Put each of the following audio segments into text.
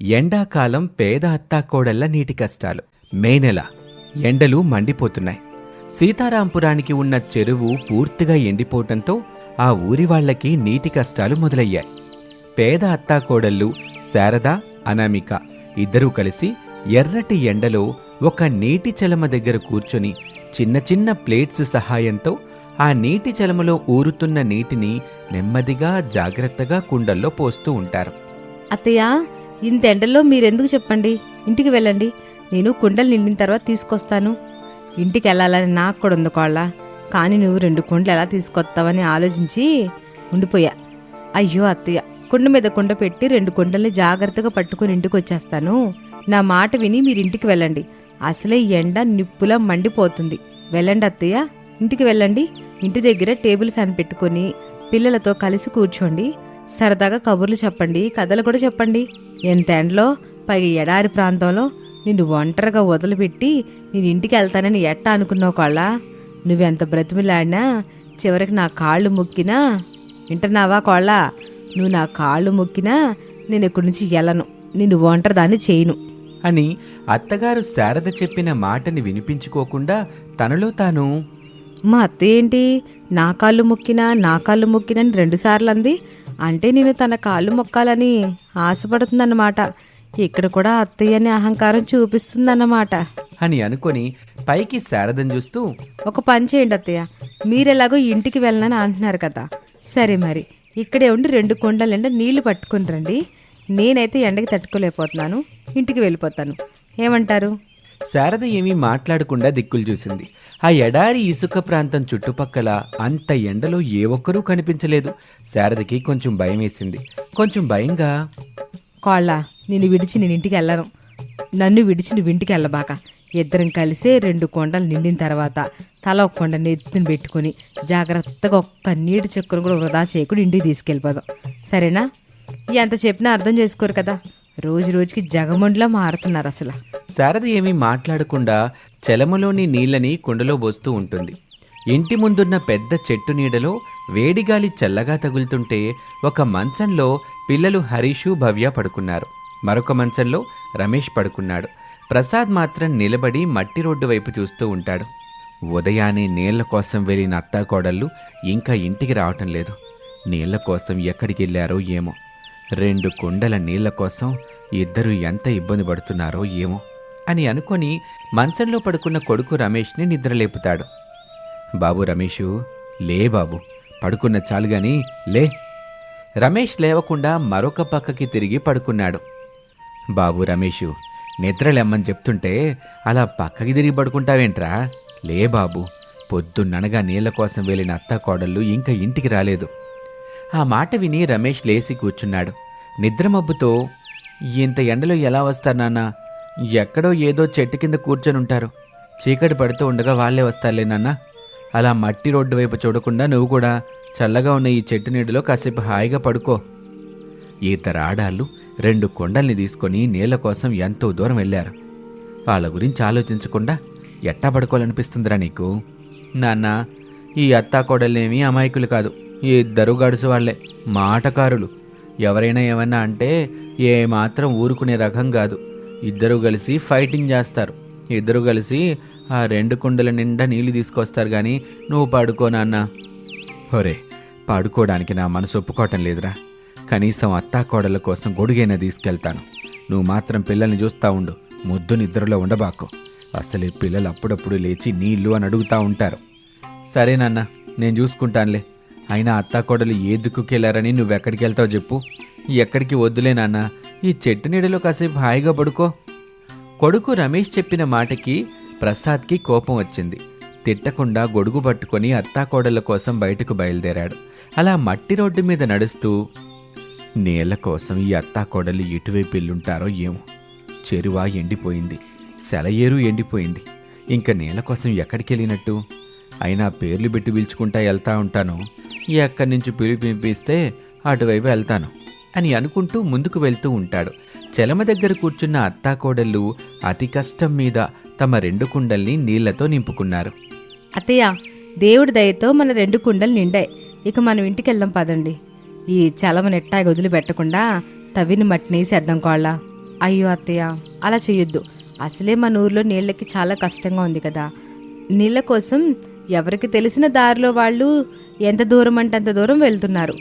ఎండాకాలం పేద అత్తాకోడళ్ళ నీటి కష్టాలు. మే నెల ఎండలు మండిపోతున్నాయి. సీతారాంపురానికి ఉన్న చెరువు పూర్తిగా ఎండిపోవటంతో ఆ ఊరి వాళ్ళకి నీటి కష్టాలు మొదలయ్యాయి. పేద అత్తాకోడళ్ళు శారద అనామిక ఇద్దరూ కలిసి ఎర్రటి ఎండలో ఒక నీటి చలమ దగ్గర కూర్చొని చిన్న చిన్న ప్లేట్స్ సహాయంతో ఆ నీటి చలమలో ఊరుతున్న నీటిని నెమ్మదిగా జాగ్రత్తగా కుండల్లో పోస్తూ ఉంటారు. అత్తయ్య ఇంత ఎండల్లో మీరెందుకు చెప్పండి? ఇంటికి వెళ్ళండి. నేను కుండలు నిండిన తర్వాత తీసుకొస్తాను. ఇంటికి వెళ్ళాలని నాకు కూడా ఉంది కోళ్ళ. కానీ నువ్వు రెండు కుండలు ఎలా తీసుకొస్తావని ఆలోచించి ఉండిపోయా. అయ్యో అత్తయ్య కుండ మీద కుండ పెట్టి రెండు కుండల్ని జాగ్రత్తగా పట్టుకుని ఇంటికి వచ్చేస్తాను నా మాట విని మీరు ఇంటికి వెళ్ళండి. అసలే ఎండ నిప్పులా మండిపోతుంది. వెళ్ళండి అత్తయ్య. ఇంటికి వెళ్ళండి. ఇంటి దగ్గర టేబుల్ ఫ్యాన్ పెట్టుకొని పిల్లలతో కలిసి కూర్చోండి. సరదాగా కబుర్లు చెప్పండి కథలు కూడా చెప్పండి. ఎంత ఎండలో పైగా ఎడారి ప్రాంతంలో నిన్ను ఒంటరిగా వదిలిపెట్టి నేను ఇంటికి వెళ్తానని ఎట్టా అనుకున్నావు కోళ్ళ? నువ్వెంత బ్రతిమిలాడినా చివరికి నా కాళ్ళు మొక్కినా? వింటున్నావా కోళ్ళ? నువ్వు నా కాళ్ళు మొక్కినా నేను ఇక్కడి నుంచి వెళ్ళను నిన్ను ఒంటరిదాన్ని చేయను. అని అత్తగారు శారద చెప్పిన మాటని వినిపించుకోకుండా తనలో తాను మా అత్త ఏంటి? నా కాళ్ళు మొక్కినా నా కాళ్ళు మొక్కినా అని రెండుసార్లు అంది అంటే నేను తన కాళ్ళు మొక్కాలని ఆశపడుతుందన్నమాట. ఇక్కడ కూడా అత్తయ్య అనే అహంకారం చూపిస్తుందన్నమాట. అని అనుకొని పైకి శారదను చూస్తూ ఒక పని చేయండి అత్తయ్య. మీరెలాగో ఇంటికి వెళ్ళనని అంటున్నారు కదా. సరే మరి ఇక్కడే ఉండి రెండు కుండల నిండా నీళ్ళు పట్టుకుని రండి. నేనైతే ఎండకి తట్టుకోలేకపోతున్నాను ఇంటికి వెళ్ళిపోతాను. ఏమంటారు? శారద ఏమీ మాట్లాడకుండా దిక్కులు చూసింది. ఆ ఎడారి ఇసుక ప్రాంతం చుట్టుపక్కల అంత ఎండలో ఏ ఒక్కరూ కనిపించలేదు. శారదకి కొంచెం భయం వేసింది. కొంచెం భయంగా కోళ్ళ నిన్ను విడిచి నేను ఇంటికి వెళ్ళను. నన్ను విడిచి నువ్వు ఇంటికి వెళ్ళబాక. ఇద్దరం కలిసే రెండు కొండలు నిండిన తర్వాత తల ఒక కొండ నెత్తిని పెట్టుకొని జాగ్రత్తగా ఒక్క నీటి చెక్కును కూడా వృధా చేయకుండా ఇంటికి తీసుకెళ్ళిపోదాం. సరేనా? ఎంత చెప్పినా అర్థం చేసుకోరు కదా. రోజు రోజుకి జగమండ్లా మారుతున్నారు అసలు. శారద ఏమీ మాట్లాడకుండా చెలమలోని నీళ్ళని కుండలో పోస్తూ ఉంటుంది. ఇంటి ముందున్న పెద్ద చెట్టు నీడలో వేడిగాలి చల్లగా తగులుతుంటే ఒక మంచంలో పిల్లలు హరీషు భవ్య పడుకున్నారు. మరొక మంచంలో రమేష్ పడుకున్నాడు. ప్రసాద్ మాత్రం నిలబడి మట్టి రోడ్డు వైపు చూస్తూ ఉంటాడు. ఉదయాన్నే నీళ్ళ కోసం వెళ్ళిన అత్తాకోడళ్ళు ఇంకా ఇంటికి రావటం లేదు. నీళ్ళ కోసం ఎక్కడికి వెళ్ళారో ఏమో. రెండు కుండల నీళ్ళ కోసం ఇద్దరు ఎంత ఇబ్బంది పడుతున్నారో ఏమో అని అనుకొని మంచంలో పడుకున్న కొడుకు రమేష్ని నిద్రలేపుతాడు. బాబు రమేషు లే బాబు పడుకున్న చాలు గాని లే. రమేష్ లేవకుండా మరొక పక్కకి తిరిగి పడుకున్నాడు. బాబు రమేషు నిద్రలేమ్మని చెప్తుంటే అలా పక్కకి తిరిగి పడుకుంటావేంట్రా? లే బాబు పొద్దున్ననగా నీళ్ళ కోసం వెళ్ళిన అత్త కోడళ్ళు ఇంకా ఇంటికి రాలేదు. ఆ మాట విని రమేష్ లేచి కూర్చున్నాడు. నిద్రమబ్బుతో ఇంత ఎండలో ఎలా వస్తారు నాన్న? ఎక్కడో ఏదో చెట్టు కింద కూర్చొని ఉంటారు. చీకటి పడుతూ ఉండగా వాళ్ళే వస్తారులే నాన్న. అలా మట్టి రోడ్డు వైపు చూడకుండా నువ్వు కూడా చల్లగా ఉన్న ఈ చెట్టు నీడలో కాసేపు హాయిగా పడుకో. ఇద్దరు ఆడాళ్ళు రెండు కొండల్ని తీసుకొని నీళ్ళ కోసం ఎంతో దూరం వెళ్ళారు. వాళ్ళ గురించి ఆలోచించకుండా ఎట్టా పడుకోవాలనిపిస్తుందిరా నీకు? నాన్న ఈ అత్తాకోడలేమీ అమాయకులు కాదు. ఇద్దరు గడుసు వాళ్ళే మాటకారులు. ఎవరైనా ఏమన్నా అంటే ఏ మాత్రం ఊరుకునే రకం కాదు. ఇద్దరు కలిసి ఫైటింగ్ చేస్తారు. ఇద్దరు కలిసి ఆ రెండు కుండల నిండా నీళ్ళు తీసుకొస్తారు కానీ నువ్వు పడుకో నాన్న. ఒరే పడుకోవడానికి నా మనసు ఒప్పుకోవటం లేదురా. కనీసం అత్తాకోడల కోసం గొడుగైనా తీసుకెళ్తాను. నువ్వు మాత్రం పిల్లల్ని చూస్తా ఉండు. ముద్దు నిద్రలో ఉండబాకు. అసలే పిల్లలు అప్పుడప్పుడు లేచి నీళ్ళు అని అడుగుతా ఉంటారు. సరేనన్నా నేను చూసుకుంటానులే. అయినా అత్తాకోడలు ఏ దిక్కుకెళ్ళారని నువ్వెక్కడికి వెళ్తావు చెప్పు. ఎక్కడికి వద్దులే నాన్న. ఈ చెట్టు నీడలో కాసేపు హాయిగా పడుకో. కొడుకు రమేష్ చెప్పిన మాటకి ప్రసాద్కి కోపం వచ్చింది. తిట్టకుండా గొడుగు పట్టుకొని అత్తాకోడళ్ళ కోసం బయటకు బయలుదేరాడు. అలా మట్టి రోడ్డు మీద నడుస్తూ నీళ్ళ కోసం ఈ అత్తాకోడలు ఎటువైపు వెళ్ళుంటారో ఏమో. చెరువా ఎండిపోయింది. సెలయేరు ఎండిపోయింది. ఇంకా నీళ్ళ కోసం ఎక్కడికి వెళ్ళినట్టు అయినా పేర్లు పెట్టి పిలుచుకుంటా వెళ్తా ఉంటాను. ఎక్కడి నుంచి పిలిపిస్తే అటువైపు వెళ్తాను అని అనుకుంటూ ముందుకు వెళ్తూ ఉంటాడు. చెలమ దగ్గర కూర్చున్న అత్తాకోడళ్ళు అతి కష్టం మీద తమ రెండు కుండల్ని నీళ్ళతో నింపుకున్నారు. అత్తయ్య దేవుడి దయతో మన రెండు కుండలు నిండాయి. ఇక మనం ఇంటికి వెళ్దాం పదండి. ఈ చలమ నెట్టాగి వదిలిపెట్టకుండా తవ్విని మట్టినేసేద్దాం కోళ్ళ. అయ్యో అత్తయ్య అలా చేయొద్దు అసలే మన ఊర్లో నీళ్ళకి చాలా కష్టంగా ఉంది కదా. నీళ్ళ కోసం ఎవరికి తెలిసిన దారిలో వాళ్ళు ఎంత దూరం అంటే అంత దూరం వెళ్తున్నారు.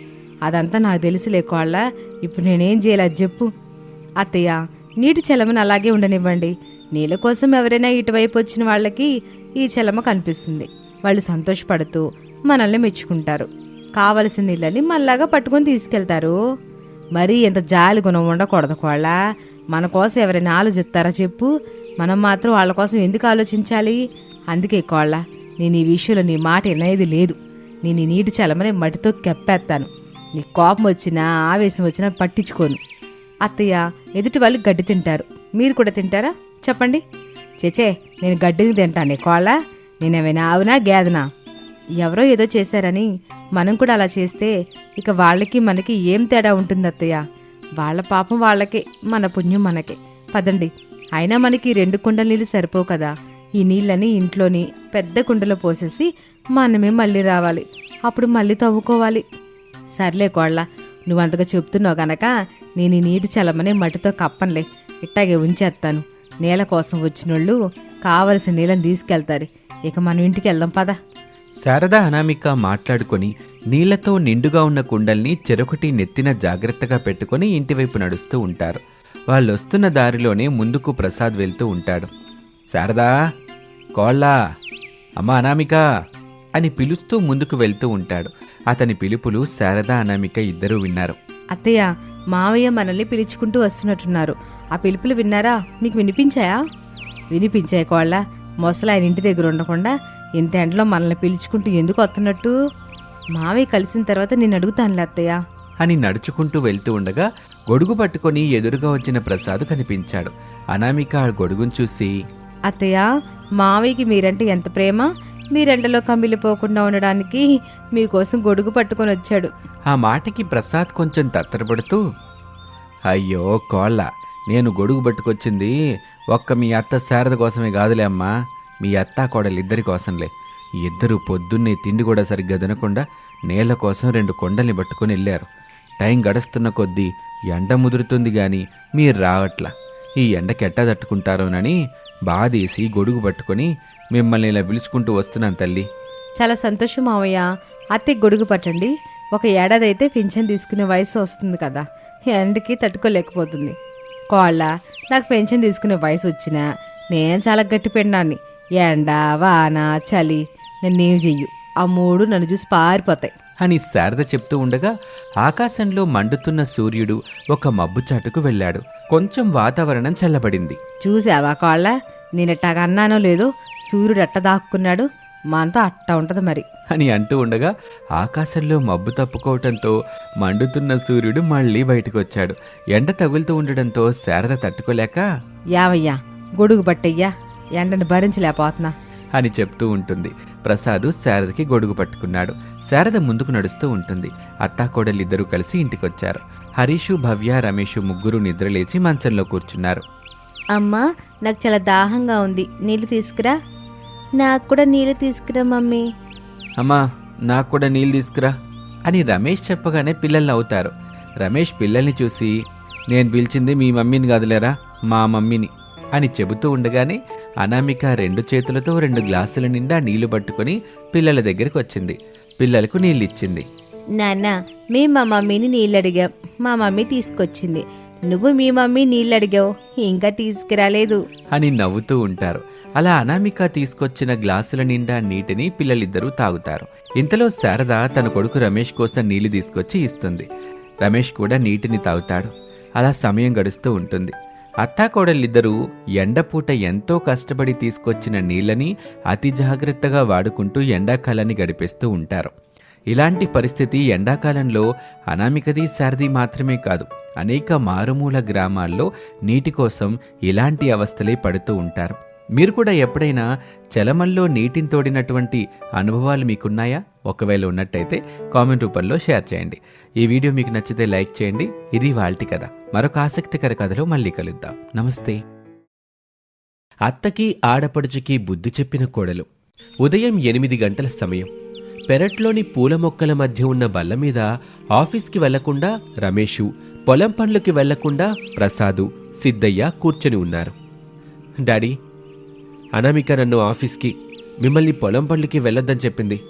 అదంతా నాకు తెలిసిలే కోళ్ళ. ఇప్పుడు నేనేం చేయాలి అది చెప్పు. అత్తయ్య నీటి చలమను అలాగే ఉండనివ్వండి. నీళ్ళ కోసం ఎవరైనా ఇటువైపు వచ్చిన వాళ్ళకి ఈ చలమ కనిపిస్తుంది. వాళ్ళు సంతోషపడుతూ మనల్ని మెచ్చుకుంటారు. కావలసిన నీళ్ళని మళ్ళాగా పట్టుకొని తీసుకెళ్తారు. మరీ ఎంత జాలి గుణం ఉండకూడదు కోళ్ళ. మన కోసం ఎవరైనా ఆలోచిస్తారా చెప్పు. మనం మాత్రం వాళ్ళ కోసం ఎందుకు ఆలోచించాలి? అందుకే కోళ్ళ. నేను ఈ విషయంలో నీ మాట వినేది లేదు. నేను ఈ నీటి చలమని మట్టితో కెప్పేస్తాను నీ కోపం వచ్చినా ఆవేశం వచ్చినా పట్టించుకోను. అత్తయ్య ఎదుటి వాళ్ళు గడ్డి తింటారు. మీరు కూడా తింటారా? చెప్పండి. చేచే నేను గడ్డిని తింటాను కోళ్ళ? నేనేమైనా ఆవునా గేదనా? ఎవరో ఏదో చేశారని మనం కూడా అలా చేస్తే ఇక వాళ్ళకి మనకి ఏం తేడా ఉంటుంది అత్తయ్య? వాళ్ళ పాపం వాళ్ళకే మన పుణ్యం మనకే. పదండి. అయినా మనకి రెండు కుండల నీళ్ళు సరిపోవు కదా. ఈ నీళ్ళని ఇంట్లోని పెద్ద కుండలో పోసేసి మనమే మళ్ళీ రావాలి. అప్పుడు మళ్ళీ తవ్వుకోవాలి. సర్లే కోళ్ళ నువ్వు అంతగా చెప్తున్నావు గనక నేను ఈ నీటి చలమని మట్టితో కప్పనులే. ఇట్టాగే ఉంచేస్తాను నీళ్ళ కోసం వచ్చినోళ్ళు కావలసిన నీళ్ళని తీసుకెళ్తారు. ఇక మనం ఇంటికి వెళ్దాం పద. శారదా అనామిక మాట్లాడుకొని నీళ్ళతో నిండుగా ఉన్న కుండల్ని చెరొకటి నెత్తిన జాగ్రత్తగా పెట్టుకొని ఇంటివైపు నడుస్తూ ఉంటారు. వాళ్ళు వస్తున్న దారిలోనే ముందుకు ప్రసాద్ వెళ్తూ ఉంటాడు. శారదా కోళ్ళా అమ్మ అనామిక అని పిలుస్తూ ముందుకు వెళ్తూ ఉంటాడు. అతని పిలుపులు శారద అనామిక ఇద్దరూ విన్నారు. అత్తయ్య మావయ్య మనల్ని పిలుచుకుంటూ వస్తున్నట్టున్నారు. ఆ పిలుపులు విన్నారా? మీకు వినిపించాయా? వినిపించాయి కోళ్ళ. మొసలాయన ఇంటి దగ్గర ఉండకుండా ఇంత ఎండలో మనల్ని పిలుచుకుంటూ ఎందుకు వస్తున్నట్టు? మావయ్య కలిసిన తర్వాత నేను అడుగుతానులే అత్తయ్య. అని నడుచుకుంటూ వెళ్తూ ఉండగా గొడుగు పట్టుకొని ఎదురుగా వచ్చిన ప్రసాద్ కనిపించాడు. అనామిక ఆ గొడుగును చూసి అత్తయ్య మావయ్యకి మీరంటే ఎంత ప్రేమ? మీరెండలో కమిలిపోకుండా ఉండడానికి మీకోసం గొడుగు పట్టుకొని వచ్చాడు. ఆ మాటకి ప్రసాద్ కొంచెం తత్తరపడుతూ అయ్యో కోళ్ళ నేను గొడుగు పట్టుకొచ్చింది ఒక్క మీ అత్త శారద కోసమే కాదులే అమ్మా. మీ అత్త కోడలిద్దరి కోసంలే. ఇద్దరు పొద్దున్నే తిండి కూడా సరిగ్గా తినకుండా నేల కోసం రెండు కొండల్ని పట్టుకొని వెళ్ళారు. టైం గడుస్తున్న కొద్దీ ఎండ ముదురుతుంది కానీ మీరు రావట్లా. ఈ ఎండకి ఎట్టా తట్టుకుంటారోనని బాధేసి గొడుగు పట్టుకొని మిమ్మల్ని ఇలా పిలుచుకుంటూ వస్తున్నాను తల్లి. చాలా సంతోషం మావయ్య. అత్తే గొడుగు పట్టండి. ఒక ఏడాది అయితే పెన్షన్ తీసుకునే వయసు వస్తుంది కదా. ఎండకి తట్టుకోలేకపోతుంది. కోళ్ళ నాకు పెన్షన్ తీసుకునే వయసు వచ్చినా నేను చాలా గట్టి పెండాన్ని ఎండ వాన చలి నన్నేం చెయ్యు? ఆ మూడు నన్ను చూసి పారిపోతాయి. అని శారద చెప్తూ ఉండగా ఆకాశంలో మండుతున్న సూర్యుడు ఒక మబ్బుచాటుకు వెళ్ళాడు. కొంచెం వాతావరణం చల్లబడింది. చూసావా కోళ్ళ? నేను ఎట్టాగా అన్నానో లేదో సూర్యుడు అట్ట దాక్కున్నాడు. మనతో అట్ట ఉంటది మరి. అని అంటూ ఉండగా ఆకాశంలో మబ్బు తప్పుకోవటంతో మండుతున్న సూర్యుడు మళ్ళీ బయటకు వచ్చాడు ఎండ తగులుతూ ఉండడంతో శారద తట్టుకోలేక యావయ్యా గొడుగు పట్టయ్యా ఎండను భరించలేకపోతున్నా. అని చెప్తూ ఉంటుంది. ప్రసాదు శారదకి గొడుగు పట్టుకున్నాడు. శారద ముందుకు నడుస్తూ ఉంటుంది. అత్తాకోడలిద్దరూ కలిసి ఇంటికొచ్చారు. హరీషు భవ్య రమేషు ముగ్గురు నిద్రలేచి మంచంలో కూర్చున్నారు. అమ్మా నాకు చాలా దాహంగా ఉంది. నీళ్ళు తీసుకురా. నాకు కూడా నీళ్ళు తీసుకురా మమ్మీ. అమ్మా నాకు కూడా నీళ్ళు తీసుకురా అని రమేష్ చెప్పగానే పిల్లల్ని అవుతారు. రమేష్ పిల్లల్ని చూసి నేను పిలిచింది మీ మమ్మీని కాదులేరా మా మమ్మీని అని చెబుతూ ఉండగానే అనామిక రెండు చేతులతో రెండు గ్లాసుల నిండా నీళ్ళు పట్టుకొని పిల్లల దగ్గరికి వచ్చింది. పిల్లలకు నీళ్ళు ఇచ్చింది నాన్న మేము మా మమ్మీని నీళ్ళు అడిగాం మా మమ్మీ తీసుకొచ్చింది. నువ్వు మీ మమ్మీ నీళ్ళు అడిగావు ఇంకా తీసుకురాలేదు. అని నవ్వుతూ ఉంటారు. అలా అనామిక తీసుకొచ్చిన గ్లాసుల నిండా నీటిని పిల్లలిద్దరూ తాగుతారు. ఇంతలో శారద తన కొడుకు రమేష్ కోసం నీళ్ళు తీసుకొచ్చి ఇస్తుంది. రమేష్ కూడా నీటిని తాగుతాడు. అలా సమయం గడుస్తూ ఉంటుంది. అత్తాకోడలిద్దరూ ఎండపూట ఎంతో కష్టపడి తీసుకొచ్చిన నీళ్ళని అతి జాగ్రత్తగా వాడుకుంటూ ఎండాకాలాన్ని గడిపేస్తూ ఉంటారు. ఇలాంటి పరిస్థితి ఎండాకాలంలో అనామికది శారది మాత్రమే కాదు అనేక మారుమూల గ్రామాల్లో నీటి కోసం ఇలాంటి అవస్థలే పడుతూ ఉంటారు. మీరు కూడా ఎప్పుడైనా చలమల్లో నీటిని తోడినటువంటి అనుభవాలు మీకున్నాయా? ఒకవేళ ఉన్నట్టయితే కామెంట్ రూపంలో షేర్ చేయండి. ఈ వీడియో మీకు నచ్చితే లైక్ చేయండి. ఇది వాల్టి కథ. మరొక ఆసక్తికర కథలో మళ్ళీ కలుద్దాం. నమస్తే. అత్తకి ఆడపడుచుకి బుద్ధి చెప్పిన కోడలు. ఉదయం ఎనిమిది గంటల సమయం. పెరట్లోని పూల మొక్కల మధ్య ఉన్న బల్ల మీద ఆఫీస్కి వెళ్ళకుండా రమేషు పొలం పనులకి వెళ్ళకుండా ప్రసాదు సిద్ధయ్య కూర్చొని ఉన్నారు. డాడీ అనామిక నన్ను ఆఫీస్కి మిమ్మల్ని పొలం పనులకి వెళ్ళొద్దని చెప్పింది.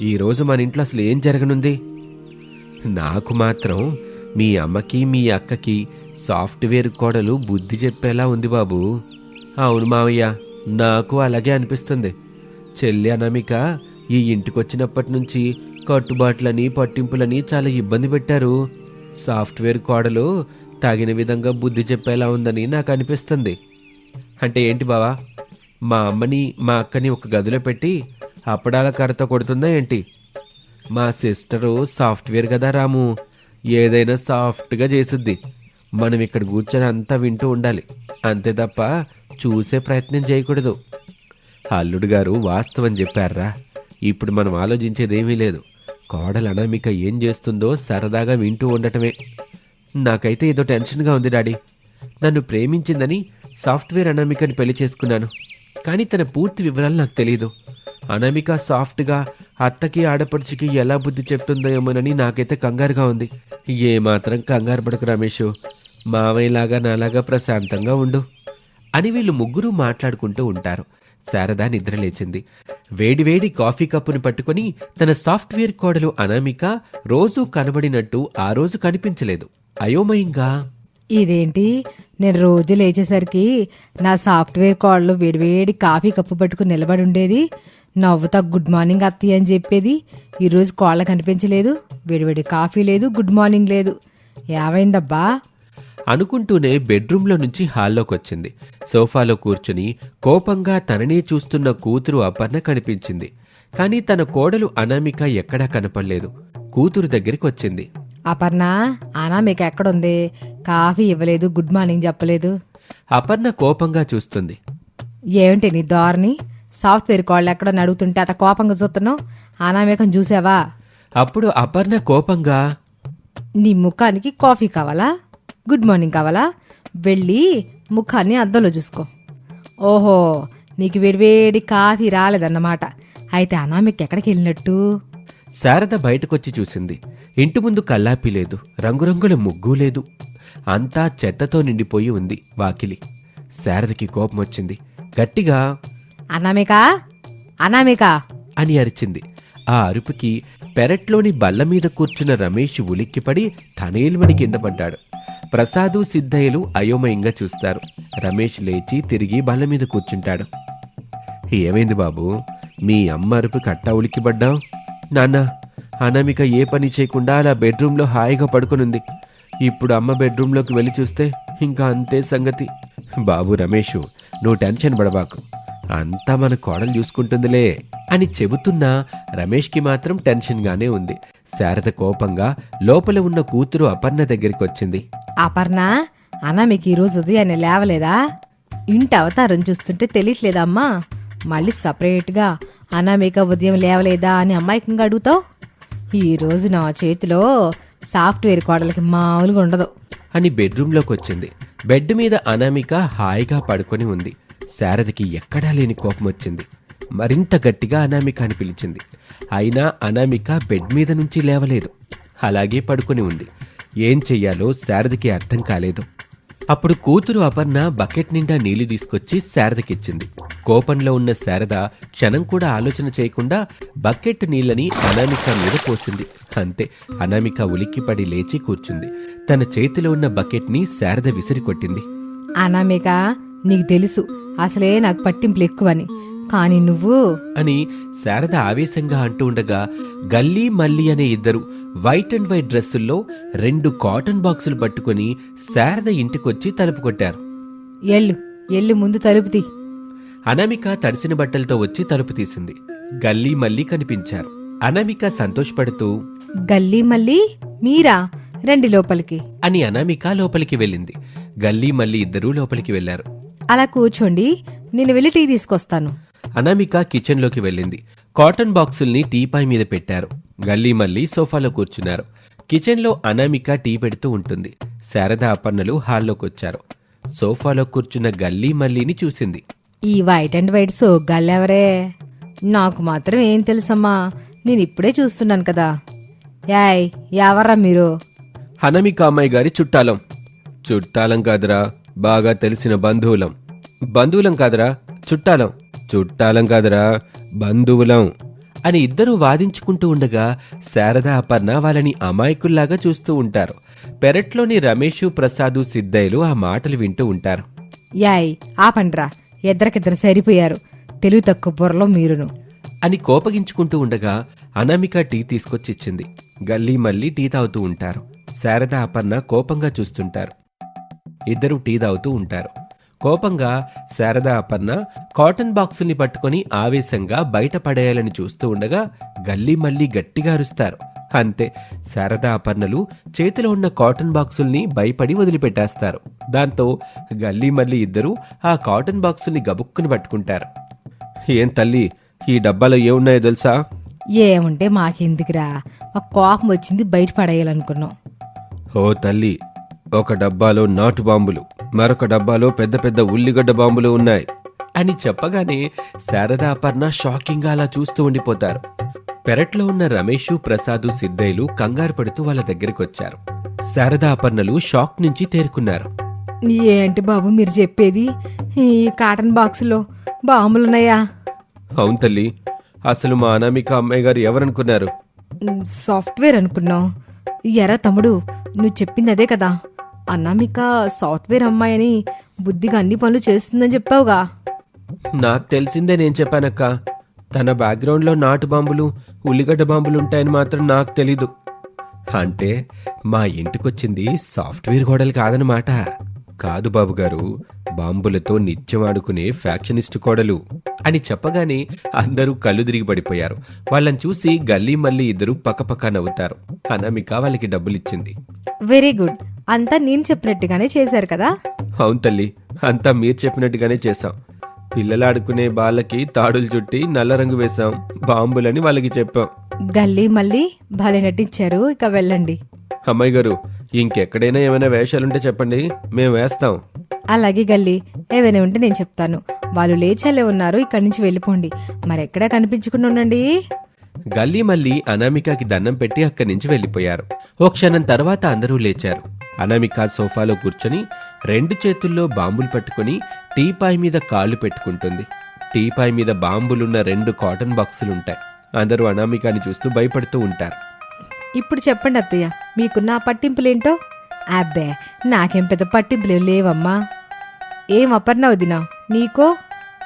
ఈరోజు మన ఇంట్లో అసలు ఏం జరగనుంది? నాకు మాత్రం మీ అమ్మకి మీ అక్కకి సాఫ్ట్వేర్ కోడలు బుద్ధి చెప్పేలా ఉంది బాబు. అవును మావయ్య నాకు అలాగే అనిపిస్తుంది. చెల్లి అనామిక ఈ ఇంటికొచ్చినప్పటి నుంచి కట్టుబాట్లని పట్టింపులని చాలా ఇబ్బంది పెట్టారు. సాఫ్ట్వేర్ కోడలు తగిన విధంగా బుద్ధి చెప్పేలా ఉందని నాకు అనిపిస్తుంది. అంటే ఏంటి బావా? మా అమ్మని మా అక్కని ఒక గదిలో పెట్టి అప్పడాల కర్రతో కొడుతుందా ఏంటి? మా సిస్టరు సాఫ్ట్వేర్ కదా రాము. ఏదైనా సాఫ్ట్గా చేసుద్ది. మనం ఇక్కడ కూర్చొని అంతా వింటూ ఉండాలి. అంతే తప్ప చూసే ప్రయత్నం చేయకూడదు. అల్లుడు గారు వాస్తవం చెప్పారా? ఇప్పుడు మనం ఆలోచించేదేమీ లేదు. కోడలు అనామిక ఏం చేస్తుందో సరదాగా వింటూ ఉండటమే. నాకైతే ఏదో టెన్షన్గా ఉంది డాడీ. నన్ను ప్రేమించిందని సాఫ్ట్వేర్ అనామికని పెళ్ళి చేసుకున్నాను. కానీ తన పూర్తి వివరాలు నాకు తెలియదు అనామిక సాఫ్ట్గా అత్తకి ఆడపడుచుకి ఎలా బుద్ధి చెప్తుందో ఏమోనని నాకైతే కంగారుగా ఉంది. ఏమాత్రం కంగారు పడకు రమేష్. మావయ్యలాగా నాలాగా ప్రశాంతంగా ఉండు అని వీళ్ళు ముగ్గురు మాట్లాడుకుంటూ ఉంటారు. శారద నిద్రలేచింది వేడివేడి కాఫీ కప్పుని పట్టుకొని తన సాఫ్ట్వేర్ కోడలు అనామిక రోజూ కనబడినట్టు ఆ రోజు కనిపించలేదు. అయోమయంగా ఇదేంటి? నేను రోజు లేచేసరికి నా సాఫ్ట్వేర్ కాల్లో వేడివేడి కాఫీ కప్పు పట్టుకుని నిలబడి ఉండేది. నవ్వుతా గుడ్ మార్నింగ్ అత్తయ్య అని చెప్పేది. ఈరోజు కోళ్ళ కనిపించలేదు. వేడివేడి కాఫీ లేదు గుడ్ మార్నింగ్ లేదు. ఏమైందబ్బా? అనుకుంటూనే బెడ్రూమ్లో నుంచి హాల్లోకి వచ్చింది. సోఫాలో కూర్చుని కోపంగా తననే చూస్తున్న కూతురు అపర్ణ కనిపించింది. కానీ తన కోడలు అనామిక ఎక్కడా కనపడలేదు. కూతురు దగ్గరికి వచ్చింది. అపర్ణ ఆనా మీకు ఎక్కడుంది కాఫీ ఇవ్వలేదు గుడ్ మార్నింగ్ చెప్పలేదు. అపర్ణ కోపంగా చూస్తుంది. ఏమిటి నీ దారిని సాఫ్ట్వేర్ కాళ్ళు ఎక్కడో అడుగుతుంటే అట కోపంగా చూస్తున్నావు? అనామేకం చూసావా? అప్పుడు అపర్ణ కోపంగా నీ ముఖానికి కాఫీ కావాలా? గుడ్ మార్నింగ్ కావాలా? వెళ్ళి ముఖాన్ని అద్దంలో చూసుకో. ఓహో నీకు వేడివేడి కాఫీ రాలేదన్నమాట. అయితే అనామిక్ ఎక్కడికి వెళ్ళినట్టు శారద బయటకొచ్చి చూసింది. ఇంటి ముందు కల్లాపి లేదు రంగురంగుల ముగ్గు లేదు. అంతా చెత్తతో నిండిపోయి ఉంది వాకిలి. శారదకి కోపం వచ్చింది. గట్టిగా అనామిక అనామిక. అని అరిచింది. ఆ అరుపుకి పెరట్లోని బల్ల మీద కూర్చున్న రమేష్ ఉలిక్కిపడి తనేల్మని కింద పడ్డాడు. ప్రసాదు సిద్ధయ్యలు అయోమయంగా చూస్తారు. రమేష్ లేచి తిరిగి బల్ల మీద కూర్చుంటాడు. ఏమైంది బాబు? మీ అమ్మ అరుపు కట్టా ఉలిక్కిపడ్డావు? నాన్న అనామిక ఏ పని చేయకుండా అలా బెడ్రూమ్లో హాయిగా పడుకునుంది. ఇప్పుడు అమ్మ బెడ్రూమ్లోకి వెళ్ళి చూస్తే ఇంకా అంతే సంగతి. బాబు రమేష్ నువ్వు టెన్షన్ పడబాకు. అంతా మన కోడలు చూసుకుంటుందిలే అని చెబుతున్నా రమేష్కి మాత్రం టెన్షన్గానే ఉంది. శారద కోపంగా లోపల ఉన్న కూతురు అపర్ణ దగ్గరికి వచ్చింది. అపర్ణ అనామిక ఈరోజు ఉదయాన్నే లేవలేదా? ఇంటి అవతారం చూస్తుంటే తెలియట్లేదా అమ్మా మళ్ళీ సపరేట్గా అనామిక ఉదయం లేవలేదా అని అమ్మాయికంగా అడుగుతావు? ఈరోజు నా చేతిలో సాఫ్ట్వేర్ కోడలకి మామూలుగా ఉండదు. అని బెడ్రూమ్లోకి వచ్చింది. బెడ్ మీద అనామిక హాయిగా పడుకొని ఉంది. శారదకి ఎక్కడా లేని కోపం వచ్చింది. మరింత గట్టిగా అనామిక అని పిలిచింది. అయినా అనామిక బెడ్ మీద నుంచి లేవలేదు. అలాగే పడుకొని ఉంది. ఏం చెయ్యాలో శారదకి అర్థం కాలేదు. అప్పుడు కూతురు అపర్ణ బకెట్ నిండా నీళ్ళు తీసుకొచ్చి శారదకిచ్చింది. కోపంలో ఉన్న శారద క్షణం కూడా ఆలోచన చేయకుండా బకెట్ నీళ్ళని అనామిక మీద పోసింది. అంతే అనామిక ఉలిక్కిపడి లేచి కూర్చుంది. తన చేతిలో ఉన్న బకెట్ని శారద విసిరి కొట్టింది. అనామిక నీకు తెలుసు అసలే నాకు పట్టింపులు ఎక్కువని. కానీ నువ్వు అని శారద ఆవేశంగా అంటూ ఉండగా గల్లీ మల్లి అనే ఇద్దరు వైట్ అండ్ వైట్ డ్రెస్సుల్లో రెండు కాటన్ బాక్సులు పట్టుకొని శారద ఇంటికొచ్చి తలుపు కొట్టారు. ఎల్లు ఎల్లు ముందు తలుపు తీ. అనామిక తడిసిన బట్టలతో వచ్చి తలుపు తీసింది. గల్లీ మల్లి కనిపించారు. అనామిక సంతోషపడుతూ గల్లీ మళ్ళీ? మీరా? రండి లోపలికి. అని అనామిక లోపలికి వెళ్ళింది. గల్లీ మల్లి ఇద్దరూ లోపలికి వెళ్ళారు అలా కూర్చోండి నేను వెళ్ళి టీ తీసుకొస్తాను. అనామిక కిచెన్లోకి వెళ్ళింది. కాటన్ బాక్సుల్ని టీపాయ్ మీద పెట్టారు. గల్లీ మల్లి సోఫాలో కూర్చున్నారు. కిచెన్లో అనామిక టీ పెడుతూ ఉంటుంది. శారద అపర్ణలు హాల్లోకి వచ్చారు సోఫాలో కూర్చున్న గల్లీ మల్లిని చూసింది. ఈ వైట్ అండ్ వైట్ సోగ్గాళ్ళెవరే నాకు మాత్రం ఏం తెలుసమ్మా? నేను ఇప్పుడే చూస్తున్నాను కదా. యాయ్ ఎవర్రా మీరు? అనామిక అమ్మాయి గారి చుట్టాలం. చుట్టాలం కాదురా బాగా తెలిసిన బంధువులం. బంధువులం కాదురా చుట్టాలం. చుట్టాలం కాదురా బంధువులం. అని ఇద్దరూ వాదించుకుంటూ ఉండగా శారద అపర్ణ వాళ్ళని అమాయకుల్లాగా చూస్తూ ఉంటారు. పెరట్లోని రమేషు ప్రసాదు సిద్ధయ్యలు ఆ మాటలు వింటూ ఉంటారు. యాయ్ ఆపండ్రా. ఇద్దరికిద్దరు సరిపోయారు. తెలివి తక్కువ బుర్రలో మీరును. అని కోపగించుకుంటూ ఉండగా అనామిక టీ తీసుకొచ్చి ఇచ్చింది గల్లీ మళ్ళీ టీ తాగుతూ ఉంటారు. శారద అపర్ణ కోపంగా చూస్తుంటారు. ఇద్దరు టీ తాగుతూ ఉంటారు. కోపంగా శారద అపర్ణ కాటన్ బాక్సుల్ని పట్టుకొని ఆవేశంగా బయట పడేయాలని చూస్తూ ఉండగా గల్లీ మళ్ళీ గట్టిగా అరుస్తారు. అంతే శారద అపర్ణలు చేతిలో ఉన్న కాటన్ బాక్సుల్ని భయపడి వదిలిపెట్టేస్తారు. దాంతో గల్లీ మళ్ళీ ఇద్దరు ఆ కాటన్ బాక్సుల్ని గబుక్కుని పట్టుకుంటారు. ఏం తల్లి ఈ డబ్బాలో ఏమున్నాయో తెలుసా? ఏముంటే మాకెందుకురా? మా కోపం వచ్చింది బయట పడేయాలనుకున్నాం. ఓ తల్లి ఒక డబ్బాలో నాటు బాంబులు మరొక డబ్బాలో పెద్ద పెద్ద ఉల్లిగడ్డ బాంబులు ఉన్నాయి. అని చెప్పగానే శారదా అపర్ణ షాకింగ్గా అలా చూస్తూ ఉండిపోతారు. పెరట్లో ఉన్న రమేషు ప్రసాదు సిద్ధయ్యలు కంగారు పడుతూ వాళ్ళ దగ్గరికి వచ్చారు శారదా అపర్ణలు షాక్ నుంచి తేరుకున్నారు. ఏంటి బాబు మీరు చెప్పేది? ఈ కాటన్ బాక్సులో బాంబులున్నాయా? అవును తల్లి అసలు మా అనామిక అమ్మాయి గారు ఎవరనుకున్నారు? సాఫ్ట్వేర్ అనుకున్నాం. ఎరా తమ్ముడు నువ్వు చెప్పింది అదే కదా. అన్నామిక సాఫ్ట్వేర్ అమ్మాయి అని బుద్ధిగా అన్ని పనులు చేస్తుందని చెప్పావుగా. నాకు తెలిసిందే నేను చెప్పానక్క. తన బ్యాక్గ్రౌండ్లో నాటు బాంబులు ఉల్లిగడ్డ బాంబులు ఉంటాయని మాత్రం నాకు తెలీదు. అంటే మా ఇంటికొచ్చింది సాఫ్ట్వేర్ గోడలు కాదనమాట కాదు బాబు గారు. బాంబులతో నిత్యం ఆడుకునే ఫ్యాక్షనిస్ట్ కోడలు. అని చెప్పగానే అందరూ కళ్ళు తిరిగి పడిపోయారు వాళ్ళని చూసి గల్లీ మళ్ళీ ఇద్దరు పక్కపక్క నవ్వుతారు. అనామిక వాళ్ళకి డబ్బులిచ్చింది. Very good. అంతా నేను చెప్పినట్టుగానే చేశారు కదా? అవును తల్లి. అంతా మీరు చెప్పినట్టుగానే చేశాం. పిల్లలు ఆడుకునే బాళ్ళకి తాడులు చుట్టి నల్ల రంగు వేశాం. బాంబులని వాళ్ళకి చెప్పాం. గల్లీ మళ్ళీ భలే నటించారు. ఇక వెళ్ళండి. అమ్మాయి గారు ఇంకెక్కడైనా ఏమైనా వేషాలుంటే చెప్పండి. మేము వేస్తాం. అలాగే గల్లీ ఏవైనా ఉంటే నేను చెప్తాను. వాళ్ళు లేచాలే ఉన్నారు ఇక్కడి నుంచి వెళ్ళిపోండి. మరెక్కడా కనిపించకుండా ఉండండి. గల్లీ మళ్ళీ అనామికకి దండం పెట్టి అక్కడి నుంచి వెళ్ళిపోయారు. ఓ క్షణం తర్వాత అందరూ లేచారు. అనామిక సోఫాలో కూర్చొని రెండు చేతుల్లో బాంబులు పట్టుకొని టీపాయ్ మీద కాళ్ళు పెట్టుకుంటుంది. టీపాయ్ మీద బాంబులున్న రెండు కాటన్ బాక్సులుంటాయి. అందరూ అనామికాని చూస్తూ భయపడుతూ ఉంటారు. ఇప్పుడు చెప్పండి అత్తయ్య మీకు నా పట్టింపులేంటో? అబ్బే నాకేం పెద్ద పట్టింపులు లేవమ్మా. ఏం అపర్ణ వదిన నీకో?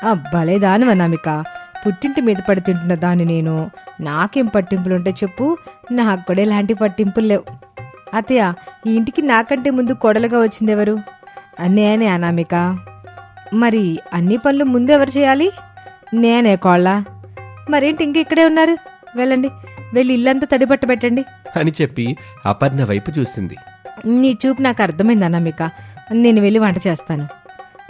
అబ్బాలే దాని అనామిక పుట్టింటి మీద పడి తింటున్న దాన్ని నేను. నాకేం పట్టింపులుంటే చెప్పు నాకు కూడా ఎలాంటి పట్టింపులు లేవు. అత్తయ్య ఈ ఇంటికి నాకంటే ముందు కొడలుగా వచ్చిందెవరు? నేనే అనామిక. మరి అన్ని పనులు ముందు ఎవరు చేయాలి? నేనే కోళ్ళ. మరేంటి ఇంక ఇక్కడే ఉన్నారు? వెళ్ళండి. వెళ్ళి ఇల్లంతా తడిబట్ట పెట్టండి. అని చెప్పి అపర్ణ వైపు చూసింది. నీ చూపు నాకు అర్థమైంది అనామిక. నేను వెళ్ళి వంట చేస్తాను.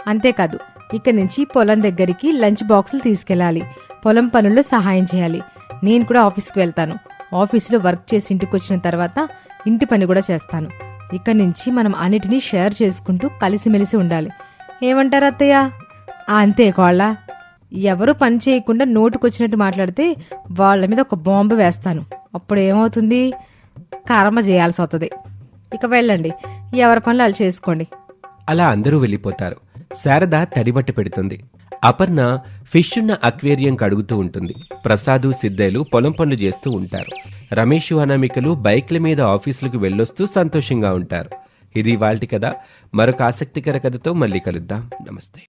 అంతేకాదు ఇక్కడి నుంచి పొలం దగ్గరికి లంచ్ బాక్సులు తీసుకెళ్ళాలి. పొలం పనుల్లో సహాయం చేయాలి. నేను కూడా ఆఫీస్కి వెళ్తాను. ఆఫీసులో వర్క్ చేసి ఇంటికి వచ్చిన తర్వాత ఇంటి పని కూడా చేస్తాను. ఇక్కడి నుంచి మనం అన్నిటినీ షేర్ చేసుకుంటూ కలిసిమెలిసి ఉండాలి. ఏమంటారు అత్తయ్య? అంతే కోళ్ళ. ఎవరు పని చేయకుండా నోటుకొచ్చినట్టు మాట్లాడితే వాళ్ళ మీద ఒక బాంబు వేస్తాను. అప్పుడు ఏమవుతుంది? కర్మ చేయాల్సి వస్తుంది ఇక వెళ్ళండి. ఎవరి పనులు వాళ్ళు చేసుకోండి. అలా అందరూ వెళ్ళిపోతారు. శారద తడిబట్ట పెడుతుంది. అపర్ణ ఫిష్ ఉన్న అక్వేరియం కడుగుతూ ఉంటుంది. ప్రసాదు సిద్ధయ్యలు పొలం పనులు చేస్తూ ఉంటారు. రమేష్ అనామికలు బైక్ల మీద ఆఫీసులకు వెళ్ళొస్తూ సంతోషంగా ఉంటారు. ఇది వాళ్ళ కథ. మరొక ఆసక్తికర కథతో మళ్ళీ కలుద్దాం. నమస్తే.